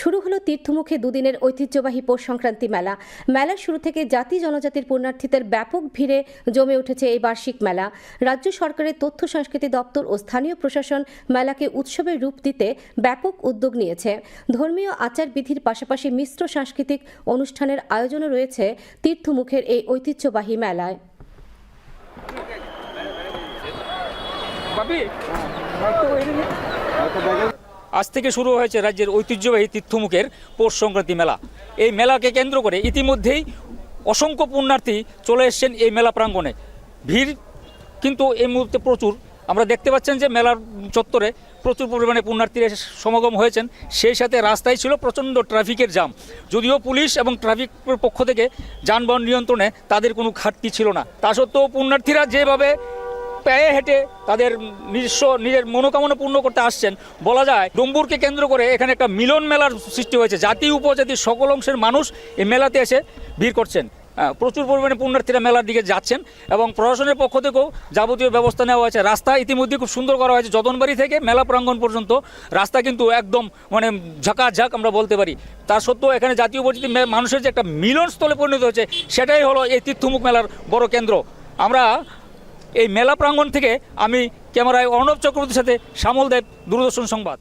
শুরু হলো তীর্থমুখে দুদিনের ঐতিহ্যবাহী পৌষ সংক্রান্তি মেলা। মেলা শুরু থেকে জাতি জনজাতির পুণ্যার্থীদের ব্যাপক ভিড়ে জমে উঠেছে এই বার্ষিক মেলা। রাজ্য সরকারের তথ্য, সংস্কৃতি দপ্তর ও স্থানীয় প্রশাসন মেলাকে উৎসবের রূপ দিতে ব্যাপক উদ্যোগ নিয়েছে। ধর্মীয় আচার বিধির পাশাপাশি মিশ্র সাংস্কৃতিক অনুষ্ঠানের আয়োজনও রয়েছে তীর্থমুখের এই ঐতিহ্যবাহী মেলায়। আজ থেকে শুরু হয়েছে রাজ্যের ঐতিহ্যবাহী তীর্থমুখের পৌষ সংক্রান্তি মেলা। এই মেলাকে কেন্দ্র করে ইতিমধ্যেই অসংখ্য পুণ্যার্থী চলে এসছেন এই মেলা প্রাঙ্গণে। ভিড় কিন্তু এই মুহূর্তে প্রচুর। আমরা দেখতে পাচ্ছেন যে মেলার চত্বরে প্রচুর পরিমাণে পুণ্যার্থীরা সমাগম হয়েছেন। সেই সাথে রাস্তায় ছিল প্রচণ্ড ট্রাফিকের জাম যদিও পুলিশ এবং ট্রাফিকের পক্ষ থেকে যানবাহন নিয়ন্ত্রণে তাদের কোনো ঘাটতি ছিল না। তা সত্ত্বেও পুণ্যার্থীরা যেভাবে পায়ে হেঁটে তাদের নিজস্ব নিজের মনোকামনা পূর্ণ করতে আসছেন। বলা যায়, ডম্বুরকে কেন্দ্র করে এখানে একটা মিলন মেলার সৃষ্টি হয়েছে। জাতি, উপজাতির সকল অংশের মানুষ এই মেলাতে এসে ভিড় করছেন। প্রচুর পরিমাণে পুণ্যার্থীরা মেলার দিকে যাচ্ছেন এবং প্রশাসনের পক্ষ থেকেও যাবতীয় ব্যবস্থা নেওয়া হয়েছে। রাস্তা ইতিমধ্যে খুব সুন্দর করা হয়েছে। যতনবাড়ি থেকে মেলা প্রাঙ্গণ পর্যন্ত রাস্তা কিন্তু একদম মানে ঝাঁকাঝাঁক আমরা বলতে পারি। তা সত্ত্বেও এখানে জাতীয় উপজাতি মানুষের যে একটা মিলনস্থলে পরিণত হয়েছে, সেটাই হলো এই তীর্থমুখ মেলার বড় কেন্দ্র। আমরা এই মেলা প্রাঙ্গণ থেকে আমি ক্যামেরায় অর্ণব চক্রবর্তীর সাথে শ্যামল দেব দূরদর্শন সংবাদ।